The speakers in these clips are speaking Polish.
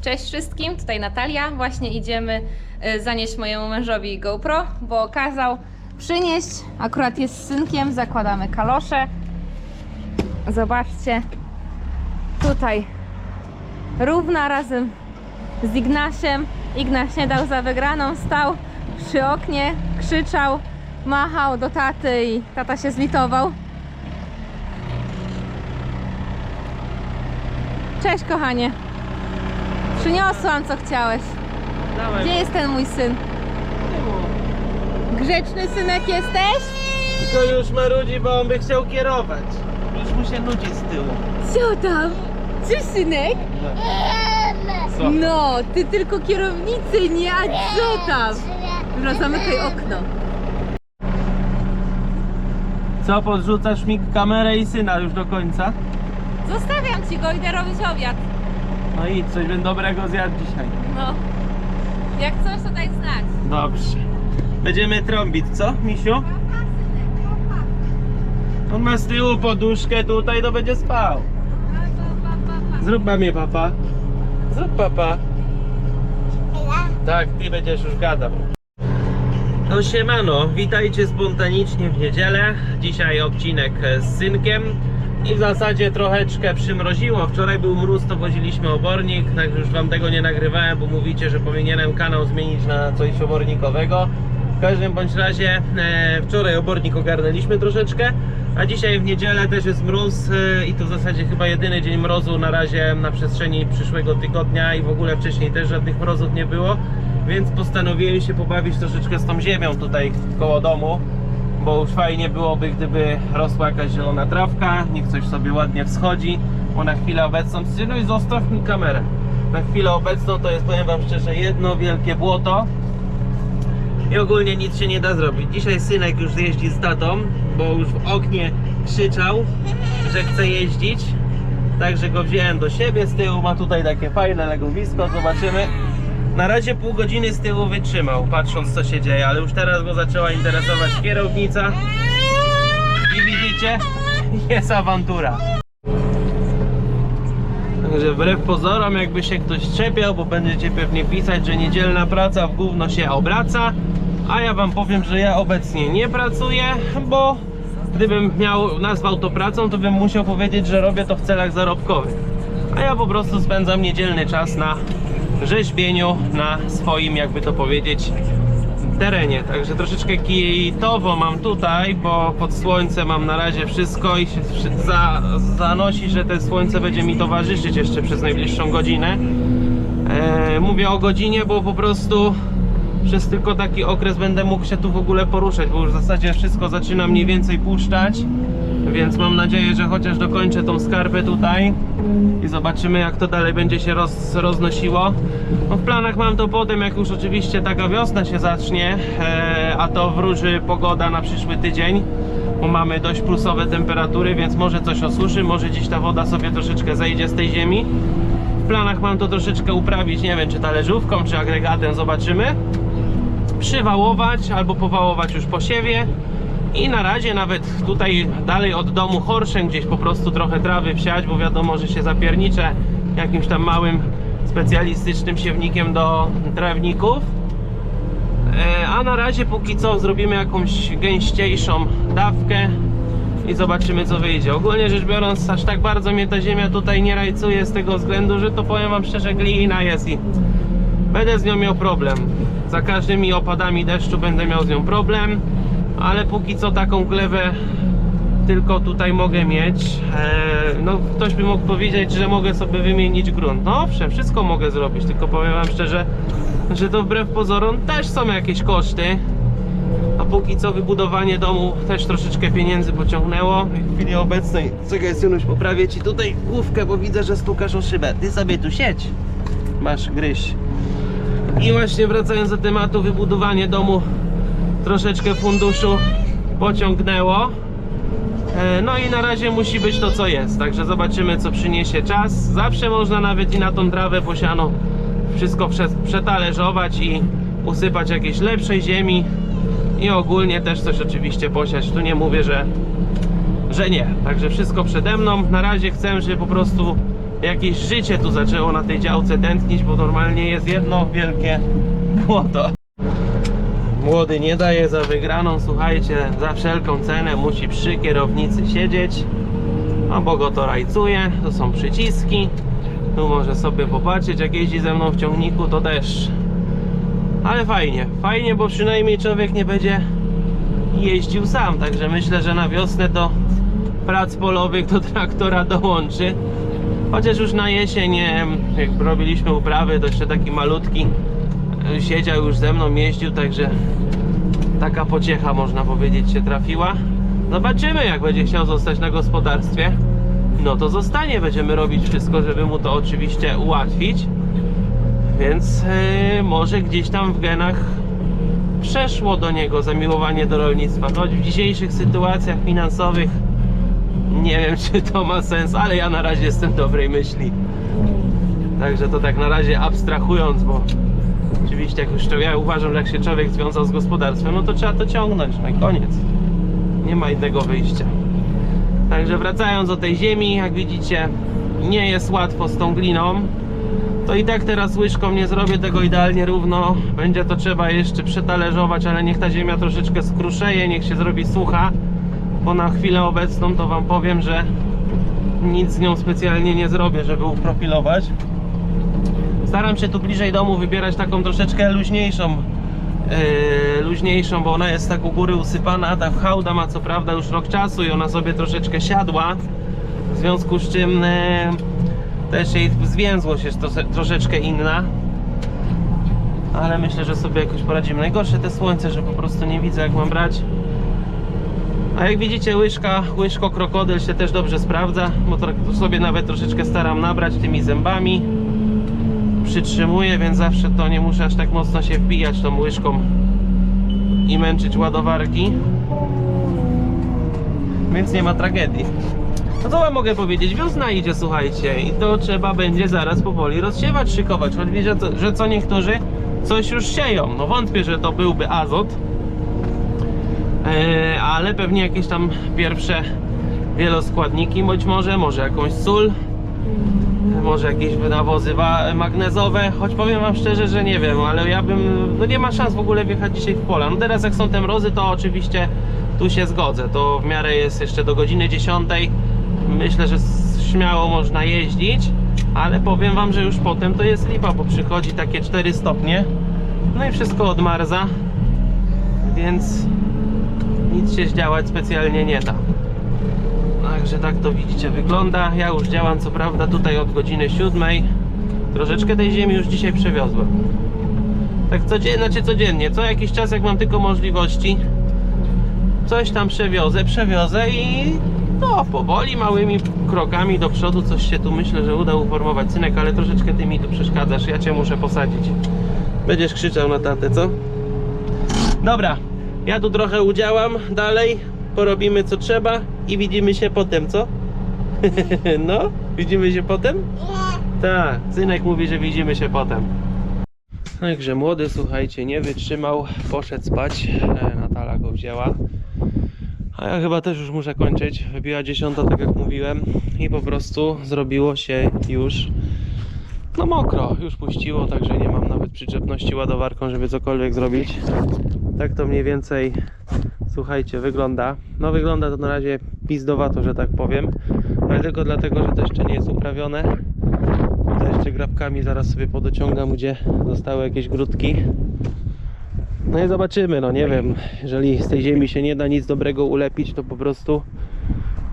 Cześć wszystkim, tutaj Natalia. Właśnie idziemy y, zanieść mojemu mężowi GoPro, bo kazał przynieść. Akurat jest z synkiem, zakładamy kalosze. Zobaczcie, tutaj równa razem z Ignasiem. Ignaś nie dał za wygraną, stał przy oknie, krzyczał, machał do taty i tata się zlitował. Cześć kochanie. Przyniosłam co chciałeś. Dawaj, Gdzie jest ten mój syn? Grzeczny synek jesteś? Tylko już marudzi, bo on by chciał kierować. Już mu się nudzi z tyłu. Co tam? Cześć synek? Co? No, ty tylko kierownicy, nie, a co tam? Dobra, zamykaj okno. Co, podrzucasz mi kamerę i syna już do końca? Zostawiam ci go, idę robić obiad. No i coś bym dobrego zjadł dzisiaj. No. Jak coś, to daj znać. Dobrze. Będziemy trąbić, co, misiu? On ma z tyłu poduszkę tutaj, to będzie spał. Zrób mamie papa. Zrób papa. Tak, ty będziesz już gadał. No siemano, witajcie spontanicznie w niedzielę. Dzisiaj odcinek z synkiem. I w zasadzie troszeczkę przymroziło. Wczoraj był mróz, to woziliśmy obornik. Także już wam tego nie nagrywałem, bo mówicie, że powinienem kanał zmienić na coś obornikowego. W każdym bądź razie e, wczoraj obornik ogarnęliśmy troszeczkę, a dzisiaj w niedzielę też jest mróz e, i to w zasadzie chyba jedyny dzień mrozu na razie na przestrzeni przyszłego tygodnia i w ogóle wcześniej też żadnych mrozów nie było, więc postanowiłem się pobawić troszeczkę z tą ziemią tutaj koło domu, bo już fajnie byłoby gdyby rosła jakaś zielona trawka, niech coś sobie ładnie wschodzi, bo na chwilę obecną, no i zostaw mi kamerę. Na chwilę obecną to jest, powiem wam szczerze, jedno wielkie błoto, i ogólnie nic się nie da zrobić. Dzisiaj synek już jeździ z tatą, bo już w oknie krzyczał, że chce jeździć. Także go wziąłem do siebie. Z tyłu ma tutaj takie fajne legowisko, zobaczymy. Na razie pół godziny z tyłu wytrzymał, patrząc co się dzieje, ale już teraz go zaczęła interesować kierownica. I widzicie, jest awantura. Także wbrew pozorom, jakby się ktoś czepiał, bo będziecie pewnie pisać, że niedzielna praca w gówno się obraca, a ja wam powiem, że ja obecnie nie pracuję, bo gdybym miał nazwał to pracą, to bym musiał powiedzieć, że robię to w celach zarobkowych. A ja po prostu spędzam niedzielny czas na rzeźbieniu, na swoim, jakby to powiedzieć, terenie. Także troszeczkę kijetowo mam tutaj, bo pod słońce mam na razie wszystko i się za, zanosi, że te słońce będzie mi towarzyszyć jeszcze przez najbliższą godzinę. E, mówię o godzinie, bo po prostu przez tylko taki okres będę mógł się tu w ogóle poruszać, bo już w zasadzie wszystko zaczyna mniej więcej puszczać. Więc mam nadzieję, że chociaż dokończę tą skarpę tutaj i zobaczymy jak to dalej będzie się roz, roznosiło. No w planach mam to potem, jak już oczywiście taka wiosna się zacznie, e, a to wróży pogoda na przyszły tydzień, bo mamy dość plusowe temperatury, więc może coś osuszy, może dziś ta woda sobie troszeczkę zejdzie z tej ziemi. W planach mam to troszeczkę uprawić, nie wiem czy talerzówką, czy agregatem, zobaczymy. Przywałować albo powałować już po siewie. I na razie nawet tutaj dalej od domu horszem gdzieś po prostu trochę trawy wsiać, bo wiadomo, że się zapierniczę jakimś tam małym specjalistycznym siewnikiem do trawników. E, A na razie póki co zrobimy jakąś gęściejszą dawkę i zobaczymy co wyjdzie. Ogólnie rzecz biorąc aż tak bardzo mnie ta ziemia tutaj nie rajcuje z tego względu, że to powiem wam szczerze glina jest i będę z nią miał problem. Za każdymi opadami deszczu będę miał z nią problem, ale póki co taką glewę tylko tutaj mogę mieć. Eee, no ktoś by mógł powiedzieć, że mogę sobie wymienić grunt. No owszem, wszystko mogę zrobić, tylko powiem wam szczerze, że to wbrew pozorom też są jakieś koszty. A póki co wybudowanie domu też troszeczkę pieniędzy pociągnęło. W chwili obecnej, czekaj synuś, poprawię ci tutaj główkę, bo widzę, że stukasz o szybę. Ty sobie tu siedź. Masz gryź. I właśnie wracając do tematu, wybudowanie domu troszeczkę funduszu pociągnęło. E, No i na razie musi być to co jest, także zobaczymy co przyniesie czas. Zawsze można nawet i na tą trawę posiano wszystko prze- przetalerzować i usypać jakiejś lepszej ziemi i ogólnie też coś oczywiście posiać. Tu nie mówię, że, że nie. Także wszystko przede mną. Na razie chcę, żeby po prostu jakieś życie tu zaczęło na tej działce tętnić, bo normalnie jest jedno wielkie błoto. Młody nie daje za wygraną, słuchajcie, za wszelką cenę musi przy kierownicy siedzieć. No bo go to rajcuje, to są przyciski. Tu może sobie popatrzeć, jak jeździ ze mną w ciągniku, to też. Ale fajnie, fajnie, bo przynajmniej człowiek nie będzie jeździł sam. Także myślę, że na wiosnę to prac polowych do traktora dołączy. Chociaż już na jesień, jak robiliśmy uprawy, to jeszcze taki malutki siedział już ze mną, jeździł, także taka pociecha można powiedzieć się trafiła. Zobaczymy jak będzie chciał zostać na gospodarstwie. No to zostanie, będziemy robić wszystko, żeby mu to oczywiście ułatwić. Więc e, może gdzieś tam w genach przeszło do niego zamiłowanie do rolnictwa. Choć w dzisiejszych sytuacjach finansowych nie wiem czy to ma sens, ale ja na razie jestem dobrej myśli. Także to tak na razie abstrahując, bo oczywiście jak już to ja uważam, że jak się człowiek związał z gospodarstwem, no to trzeba to ciągnąć, no i koniec. Nie ma innego wyjścia. Także wracając do tej ziemi, jak widzicie, nie jest łatwo z tą gliną. To i tak teraz łyżką nie zrobię tego idealnie równo. Będzie to trzeba jeszcze przetalerzować, ale niech ta ziemia troszeczkę skruszeje, niech się zrobi sucha. Bo na chwilę obecną to wam powiem, że nic z nią specjalnie nie zrobię, żeby uprofilować. Staram się tu bliżej domu wybierać taką troszeczkę luźniejszą yy, luźniejszą, bo ona jest tak u góry usypana, ta hałda ma co prawda już rok czasu i ona sobie troszeczkę siadła, w związku z czym yy, też jej zwięzłość jest to, troszeczkę inna, ale myślę, że sobie jakoś poradzimy. Najgorsze te słońce, że po prostu nie widzę jak mam brać. A jak widzicie łyżka, łyżko krokodyl się też dobrze sprawdza, bo to sobie nawet troszeczkę staram nabrać tymi zębami przytrzymuję, więc zawsze to nie muszę aż tak mocno się wbijać tą łyżką i męczyć ładowarki. Więc nie ma tragedii. No co wam mogę powiedzieć? Wiosna idzie, słuchajcie, i to trzeba będzie zaraz powoli rozsiewać, szykować. Choć widzę, że- co niektórzy coś już sieją. No wątpię, że to byłby azot, Eee, ale pewnie jakieś tam pierwsze wieloskładniki, być może, może jakąś sól, może jakieś nawozy magnezowe, choć powiem wam szczerze, że nie wiem, ale ja bym, no nie ma szans w ogóle wjechać dzisiaj w pola. No teraz jak są te mrozy, to oczywiście tu się zgodzę, to w miarę jest jeszcze do godziny 10, myślę, że śmiało można jeździć, ale powiem wam, że już potem to jest lipa, bo przychodzi takie 4 stopnie, no i wszystko odmarza, więc nic się zdziałać specjalnie nie da. Także tak to widzicie wygląda. Ja już działam co prawda tutaj od godziny 7. Troszeczkę tej ziemi już dzisiaj przewiozłem. Tak codziennie, znaczy codziennie, co jakiś czas jak mam tylko możliwości coś tam przewiozę, przewiozę i no powoli, małymi krokami do przodu coś się tu myślę, że uda uformować. Synek, ale troszeczkę ty mi tu przeszkadzasz, ja cię muszę posadzić. Będziesz krzyczał na tatę, co? Dobra, ja tu trochę udziałam dalej, porobimy co trzeba i widzimy się potem, co? no, widzimy się potem? Tak, synek mówi, że widzimy się potem. Także młody, słuchajcie, nie wytrzymał, poszedł spać, e, Natala go wzięła. A ja chyba też już muszę kończyć. Wybiła dziesiąta, tak jak mówiłem, i po prostu zrobiło się już no mokro, już puściło, także nie mam nawet przyczepności ładowarką, żeby cokolwiek zrobić. Tak to mniej więcej, słuchajcie, wygląda. No wygląda to na razie pizdowato, że tak powiem, ale tylko dlatego, że to jeszcze nie jest uprawione. To jeszcze grabkami zaraz sobie podociągam, gdzie zostały jakieś grudki. No i zobaczymy, no nie wiem, jeżeli z tej ziemi się nie da nic dobrego ulepić, to po prostu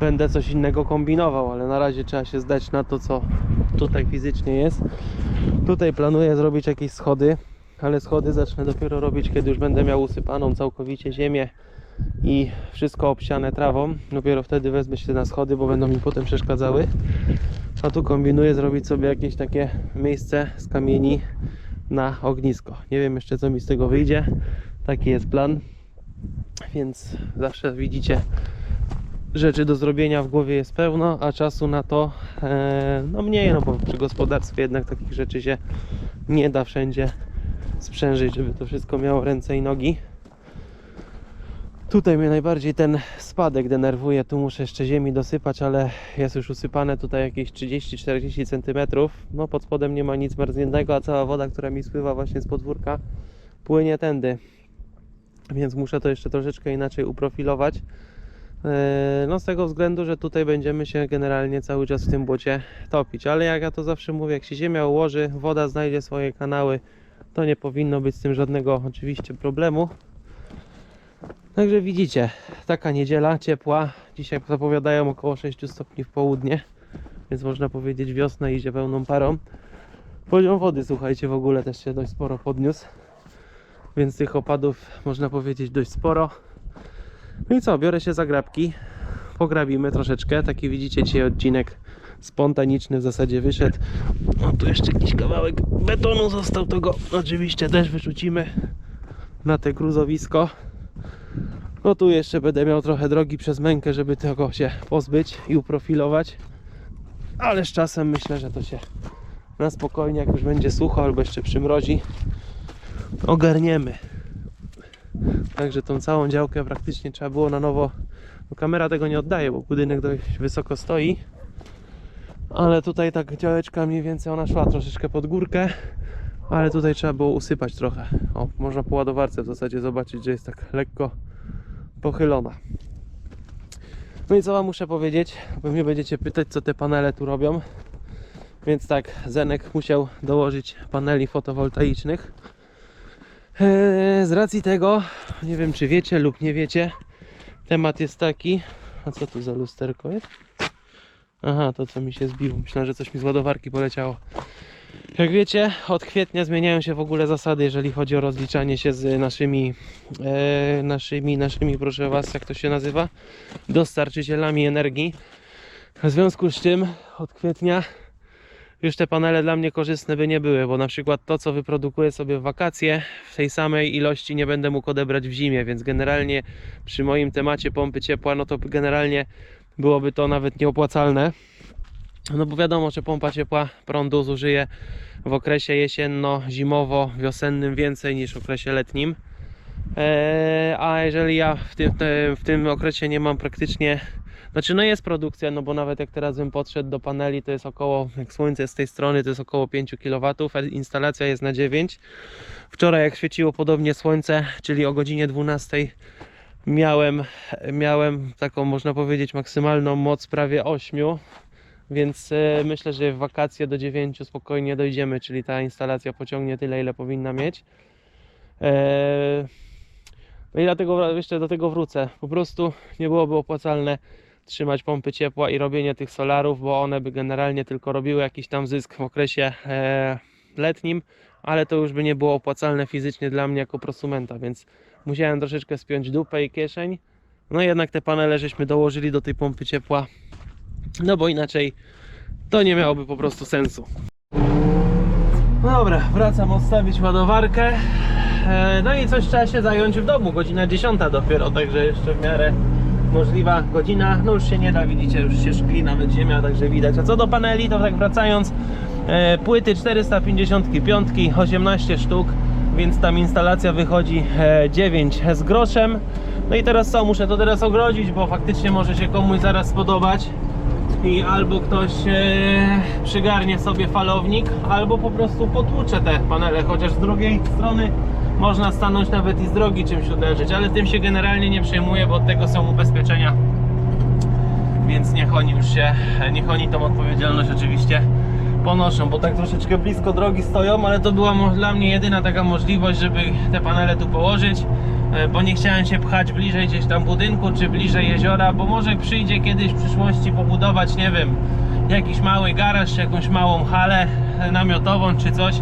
będę coś innego kombinował, ale na razie trzeba się zdać na to, co tutaj fizycznie jest. Tutaj planuję zrobić jakieś schody, ale schody zacznę dopiero robić, kiedy już będę miał usypaną całkowicie ziemię i wszystko obsiane trawą. Dopiero wtedy wezmę się na schody, bo będą mi potem przeszkadzały. A tu kombinuję zrobić sobie jakieś takie miejsce z kamieni na ognisko. Nie wiem jeszcze co mi z tego wyjdzie. Taki jest plan. Więc zawsze widzicie rzeczy do zrobienia w głowie jest pełno, a czasu na to e, no mniej, no bo przy gospodarstwie jednak takich rzeczy się nie da wszędzie sprzężyć, żeby to wszystko miało ręce i nogi. Tutaj mnie najbardziej ten spadek denerwuje. Tu muszę jeszcze ziemi dosypać, ale jest już usypane tutaj jakieś 30-40 cm. No pod spodem nie ma nic marzniętego, a cała woda, która mi spływa właśnie z podwórka, płynie tędy. Więc muszę to jeszcze troszeczkę inaczej uprofilować. Eee, No z tego względu, że tutaj będziemy się generalnie cały czas w tym błocie topić. Ale jak ja to zawsze mówię, jak się ziemia ułoży, woda znajdzie swoje kanały, to nie powinno być z tym żadnego oczywiście problemu. Także widzicie, taka niedziela ciepła. Dzisiaj zapowiadają około 6 stopni w południe, więc można powiedzieć wiosna idzie pełną parą. Poziom wody, słuchajcie, w ogóle też się dość sporo podniósł, więc tych opadów można powiedzieć dość sporo. No i co, biorę się za grabki, pograbimy troszeczkę. Taki widzicie dzisiaj odcinek spontaniczny w zasadzie wyszedł. O, tu jeszcze jakiś kawałek betonu został, to go oczywiście też wyrzucimy na te gruzowisko. No tu jeszcze będę miał trochę drogi przez mękę, żeby tego się pozbyć i uprofilować. Ale z czasem myślę, że to się na spokojnie, jak już będzie sucho albo jeszcze przymrozi, ogarniemy. Także tą całą działkę praktycznie trzeba było na nowo. No kamera tego nie oddaje, bo budynek dość wysoko stoi. Ale tutaj tak działeczka mniej więcej ona szła troszeczkę pod górkę. Ale tutaj trzeba było usypać trochę. O, można po ładowarce w zasadzie zobaczyć, że jest tak lekko pochylona. No i co wam muszę powiedzieć? Pewnie będziecie pytać, co te panele tu robią. Więc tak, Zenek musiał dołożyć paneli fotowoltaicznych. Eee, z racji tego, nie wiem czy wiecie lub nie wiecie, temat jest taki. A co tu za lusterko jest? Aha, to co mi się zbiło. Myślałem, że coś mi z ładowarki poleciało. Jak wiecie, od kwietnia zmieniają się w ogóle zasady, jeżeli chodzi o rozliczanie się z naszymi, e, naszymi, naszymi, proszę Was, jak to się nazywa, dostarczycielami energii. W związku z czym od kwietnia już te panele dla mnie korzystne by nie były, bo na przykład to, co wyprodukuję sobie w wakacje, w tej samej ilości nie będę mógł odebrać w zimie, więc generalnie przy moim temacie pompy ciepła, no to generalnie byłoby to nawet nieopłacalne. No bo wiadomo, że pompa ciepła prądu zużyje w okresie jesienno-zimowo-wiosennym więcej niż w okresie letnim. Eee, a jeżeli ja w tym, w tym okresie nie mam praktycznie, znaczy no jest produkcja, no bo nawet jak teraz bym podszedł do paneli, to jest około, jak słońce z tej strony, to jest około 5 kW, instalacja jest na 9. Wczoraj jak świeciło podobnie słońce, czyli o godzinie 12 miałem, miałem taką można powiedzieć maksymalną moc prawie 8 więc e, myślę, że w wakacje do 9 spokojnie dojdziemy, czyli ta instalacja pociągnie tyle, ile powinna mieć. E, No i dlatego jeszcze do tego wrócę. Po prostu nie byłoby opłacalne trzymać pompy ciepła i robienie tych solarów, bo one by generalnie tylko robiły jakiś tam zysk w okresie e, letnim, ale to już by nie było opłacalne fizycznie dla mnie jako prosumenta, więc musiałem troszeczkę spiąć dupę i kieszeń. No i jednak te panele żeśmy dołożyli do tej pompy ciepła, no bo inaczej to nie miałoby po prostu sensu. No dobra, wracam odstawić ładowarkę. E, No i coś trzeba się zająć w domu. Godzina 10 dopiero, także jeszcze w miarę możliwa godzina. No już się nie da, widzicie, już się szkli nawet ziemia, także widać. A co do paneli, to tak wracając, e, płyty 455, 18 sztuk, więc tam instalacja wychodzi e, 9 z groszem. No i teraz co, muszę to teraz ogrodzić, bo faktycznie może się komuś zaraz spodobać i albo ktoś e, przygarnie sobie falownik, albo po prostu potłucze te panele, chociaż z drugiej strony można stanąć nawet i z drogi czymś uderzyć, ale tym się generalnie nie przejmuję, bo od tego są ubezpieczenia. Więc niech oni już się, niech oni tą odpowiedzialność oczywiście ponoszą, bo tak troszeczkę blisko drogi stoją, ale to była dla mnie jedyna taka możliwość, żeby te panele tu położyć, bo nie chciałem się pchać bliżej gdzieś tam budynku, czy bliżej jeziora, bo może przyjdzie kiedyś w przyszłości pobudować, nie wiem, jakiś mały garaż, jakąś małą halę e, namiotową, czy coś,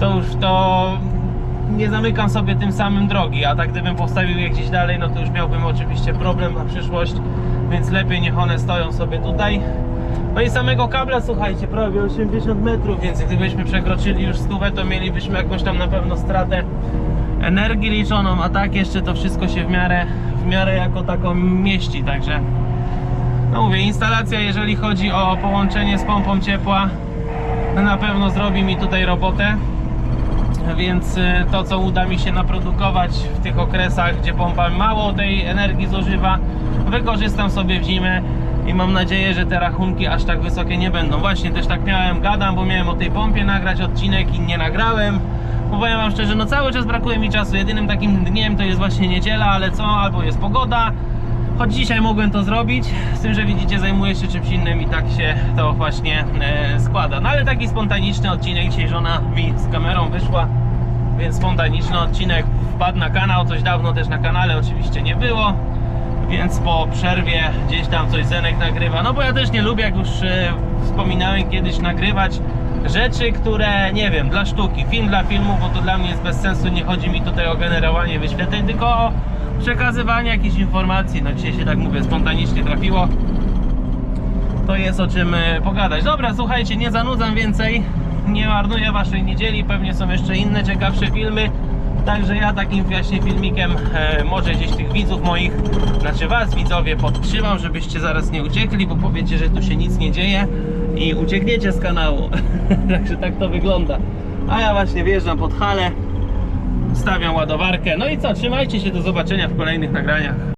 to już to nie zamykam sobie tym samym drogi, a tak gdybym postawił je gdzieś dalej, no to już miałbym oczywiście problem na przyszłość, więc lepiej niech one stoją sobie tutaj. No i samego kabla, słuchajcie, prawie 80 metrów, więc gdybyśmy przekroczyli już stówę, to mielibyśmy jakąś tam na pewno stratę energii liczoną, a tak jeszcze to wszystko się w miarę, w miarę jako taką mieści, także no mówię, instalacja jeżeli chodzi o połączenie z pompą ciepła, to na pewno zrobi mi tutaj robotę. więc y, to co uda mi się naprodukować w tych okresach, gdzie pompa mało tej energii zużywa, wykorzystam sobie w zimę i mam nadzieję, że te rachunki aż tak wysokie nie będą. Właśnie też tak miałem, gadam, bo miałem o tej pompie nagrać odcinek i nie nagrałem. Powiem wam szczerze, no cały czas brakuje mi czasu. Jedynym takim dniem to jest właśnie niedziela, ale co, albo jest pogoda. Choć dzisiaj mogłem to zrobić, z tym, że widzicie, zajmuję się czymś innym i tak się to właśnie e, składa. No ale taki spontaniczny odcinek, dzisiaj żona mi z kamerą wyszła, więc spontaniczny odcinek wpadł na kanał, coś dawno też na kanale oczywiście nie było. Więc po przerwie gdzieś tam coś Zenek nagrywa. No bo ja też nie lubię, jak już e, wspominałem kiedyś, nagrywać rzeczy, które nie wiem, dla sztuki, film dla filmu, bo to dla mnie jest bez sensu. Nie chodzi mi tutaj o generowanie wyświetleń, tylko o przekazywanie jakichś informacji. No dzisiaj się tak mówię, spontanicznie trafiło. To jest o czym e, pogadać. Dobra, słuchajcie, nie zanudzam więcej. Nie marnuję waszej niedzieli. Pewnie są jeszcze inne ciekawsze filmy. Także ja takim właśnie filmikiem e, może gdzieś tych widzów moich, znaczy was widzowie podtrzymam, żebyście zaraz nie uciekli, bo powiecie, że tu się nic nie dzieje i uciekniecie z kanału. Także tak to wygląda. A ja właśnie wjeżdżam pod halę, stawiam ładowarkę. No i co, trzymajcie się, do zobaczenia w kolejnych nagraniach.